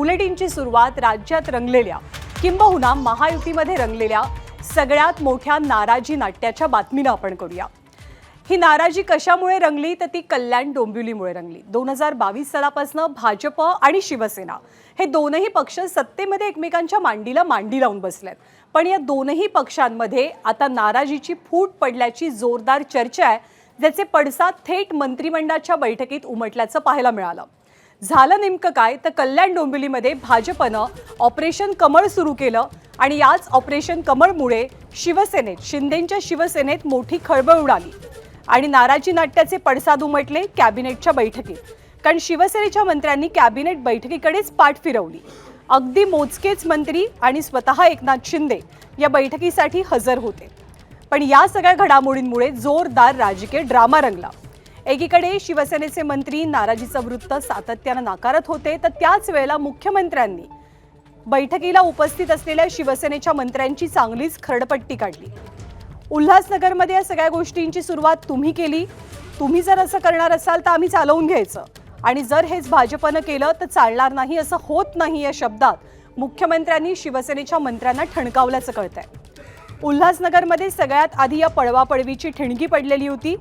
बुलेटिनची सुरुवात राज्यात रंगलेल्या किंबहुना महायुतीमध्ये रंगलेल्या सगळ्यात मोठ्या नाराजी नाट्याच्या बातमीनं आपण करूया. ही नाराजी कशामुळे रंगली तर ती कल्याण डोंबिवलीमुळे रंगली. दोन हजार बावीस सालापासनं भाजप आणि शिवसेना हे दोनही पक्ष सत्तेमध्ये एकमेकांच्या मांडीला मांडी लावून बसलेत. पण या दोनही पक्षांमध्ये आता नाराजीची फूट पडल्याची जोरदार चर्चा आहे ज्याचे पडसाद थेट मंत्रिमंडळाच्या बैठकीत उमटल्याचं पाहायला मिळालं. झालं नेमकं काय? तर कल्याण डोंबिवलीमध्ये भाजपनं ऑपरेशन कमळ सुरू केलं आणि याच ऑपरेशन कमळमुळे शिवसेनेत शिंदेंच्या शिवसेनेत मोठी खळबळ उडाली. आणि नाराजी नाट्याचे पडसाद उमटले कॅबिनेटच्या बैठकीत. कारण शिवसेनेच्या मंत्र्यांनी कॅबिनेट बैठकीकडेच पाठ फिरवली. अगदी मोजकेच मंत्री आणि स्वतः एकनाथ शिंदे या बैठकीसाठी हजर होते. पण या सगळ्या घडामोडींमुळे जोरदार राजकीय ड्रामा रंगला. एकीकडे शिवसेनेचे मंत्री नाराजीचं वृत्त सातत्यानं नाकारत होते तर त्याच वेळेला मुख्यमंत्र्यांनी बैठकीला उपस्थित असलेल्या शिवसेनेच्या मंत्र्यांची चांगलीच खरडपट्टी काढली. उल्हासनगरमध्ये या सगळ्या गोष्टींची सुरुवात तुम्ही केली. तुम्ही जर असं करणार असाल तर आम्ही चालवून घ्यायचं. आणि जर हेच भाजपनं केलं तर चालणार नाही असं होत नाही या शब्दात मुख्यमंत्र्यांनी शिवसेनेच्या मंत्र्यांना ठणकावल्याचं कळतंय. उल्हासनगरमध्ये सगळ्यात आधी या पळवापळवीची ठिणगी पडलेली होती.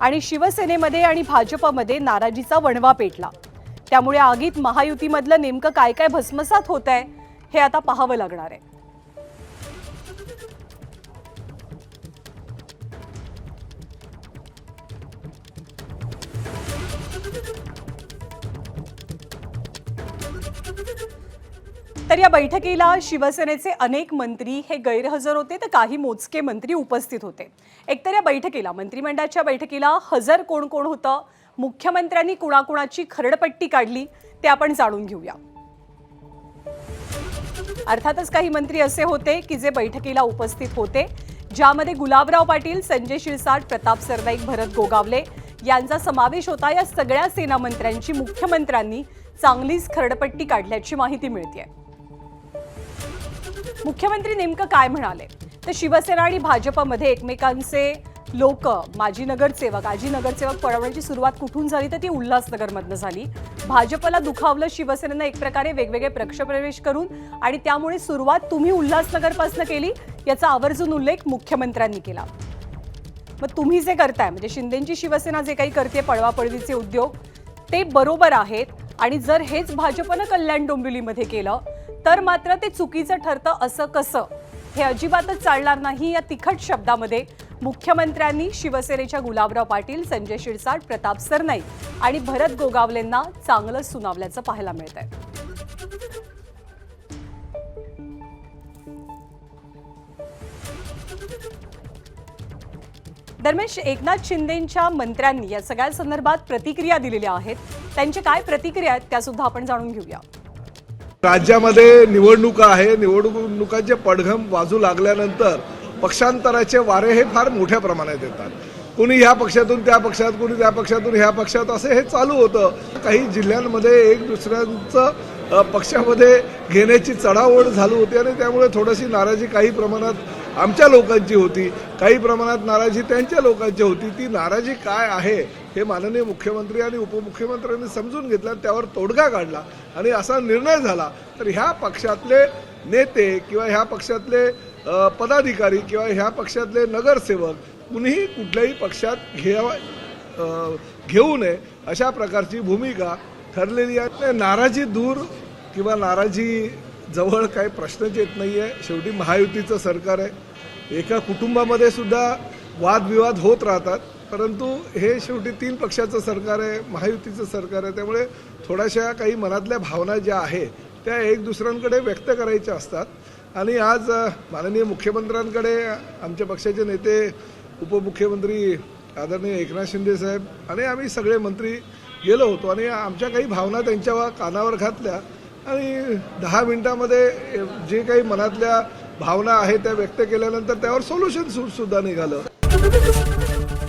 आणि शिवसेनेमध्ये आणि भाजपमध्ये नाराजीचा वणवा पेटला. त्यामुळे आगीत महायुतीमधलं नेमकं काय काय भस्मसात होत आहे हे आता पाहावं लागणार आहे. या बैठकीला शिवसेनेचे अनेक मंत्री हे गैरहजर होते तर काही मोजके मंत्री उपस्थित होते. एकतर या बैठकीला मंत्रिमंडळाच्या बैठकीला हजर कोण कोण होतं मुख्यमंत्र्यांनी कुणाकुणाची खरडपट्टी काढली ते आपण जाणून घेऊया. अर्थातच काही मंत्री असे होते की जे बैठकीला उपस्थित होते ज्यामध्ये गुलाबराव पाटील संजय शिरसाट प्रताप सरनाईक भरत गोगावले यांचा समावेश होता. या सगळ्या सेनामंत्र्यांची मुख्यमंत्र्यांनी चांगलीच खरडपट्टी काढल्याची माहिती मिळते मुख्यमंत्री नेमकं काय म्हणाले? तर शिवसेना आणि भाजपमध्ये एकमेकांचे लोक माजी नगरसेवक आजी नगरसेवक पळवण्याची सुरुवात कुठून झाली तर ती उल्हासनगरमधनं झाली. भाजपला दुखावलं शिवसेनेनं एक प्रकारे वेगवेगळे पक्षप्रवेश करून आणि त्यामुळे सुरुवात तुम्ही उल्हासनगरपासून केली याचा आवर्जून उल्लेख मुख्यमंत्र्यांनी केला. मग तुम्ही जे करताय म्हणजे शिंदेची शिवसेना जे काही करते पळवापळवीचे उद्योग ते बरोबर आहेत. आणि जर हेच भाजपनं कल्याण डोंबिवलीमध्ये केलं तर मात्र ते चुकीचं ठरतं असं कसं? हे अजिबातच चालणार नाही या तिखट शब्दामध्ये मुख्यमंत्र्यांनी शिवसेनेच्या गुलाबराव पाटील संजय शिरसाट प्रताप सरनाईक आणि भरत गोगावलेंना चांगलं सुनावल्याचं पाहायला मिळत आहे दरम्यान एकनाथ शिंदेच्या मंत्र्यांनी या सगळ्या संदर्भात प्रतिक्रिया दिलेल्या आहेत. त्यांचे काय प्रतिक्रिया आहेत त्यासुद्धा आपण जाणून घेऊया. राज्यामध्ये निवडणुका आहे. निवडणुकांचे पडघम वाजू लागल्यानंतर पक्षांतराचे वारे हे फार मोठ्या प्रमाणात येतात. कुणी ह्या पक्षातून त्या पक्षात कुणी त्या पक्षातून ह्या पक्षात असं हे चालू होतं. काही जिल्ह्यांमध्ये एक दुसऱ्यांचं पक्षामध्ये घेण्याची चढाओढ झाली होती आणि त्यामुळे थोडीशी नाराजी काही प्रमाणात आमच्या लोकांची होती. काही प्रमाणात नाराजी त्यांच्या लोकांची होती. ती नाराजी काय आहे? हे माननीय मुख्यमंत्री आणि उपमुख्यमंत्र्यांनी समजून घेतलं आणि त्यावर तोडगा काढला आणि असा निर्णय झाला. तर ह्या पक्षातले नेते किंवा ह्या पक्षातले पदाधिकारी किंवा ह्या पक्षातले नगरसेवक कुणीही कुठल्याही पक्षात घ्यावा घेऊ नये अशा प्रकारची भूमिका ठरलेली आहे. नाराजी दूर किंवा नाराजी जवळ काही प्रश्नच येत नाही आहे शेवटी महायुतीचं सरकार आहे. एका कुटुंबामध्ये सुद्धा वादविवाद होत राहतात. परंतु हे शेवटी तीन पक्षाचं सरकार आहे महायुतीचं सरकार आहे त्यामुळे थोड्याशा काही मनातल्या भावना ज्या आहे त्या एक दुसऱ्यांकडे व्यक्त करायच्या असतात. आणि आज माननीय मुख्यमंत्र्यांकडे आमच्या पक्षाचे नेते उपमुख्यमंत्री आदरणीय एकनाथ शिंदे साहेब आणि आम्ही सगळे मंत्री गेलो होतो आणि आमच्या काही भावना त्यांच्या कानावर घातल्या. आणि दहा मिनिटामध्ये जे काही मनातल्या भावना आहेत त्या व्यक्त केल्यानंतर त्यावर सोल्युशन सुद्धा निघालं.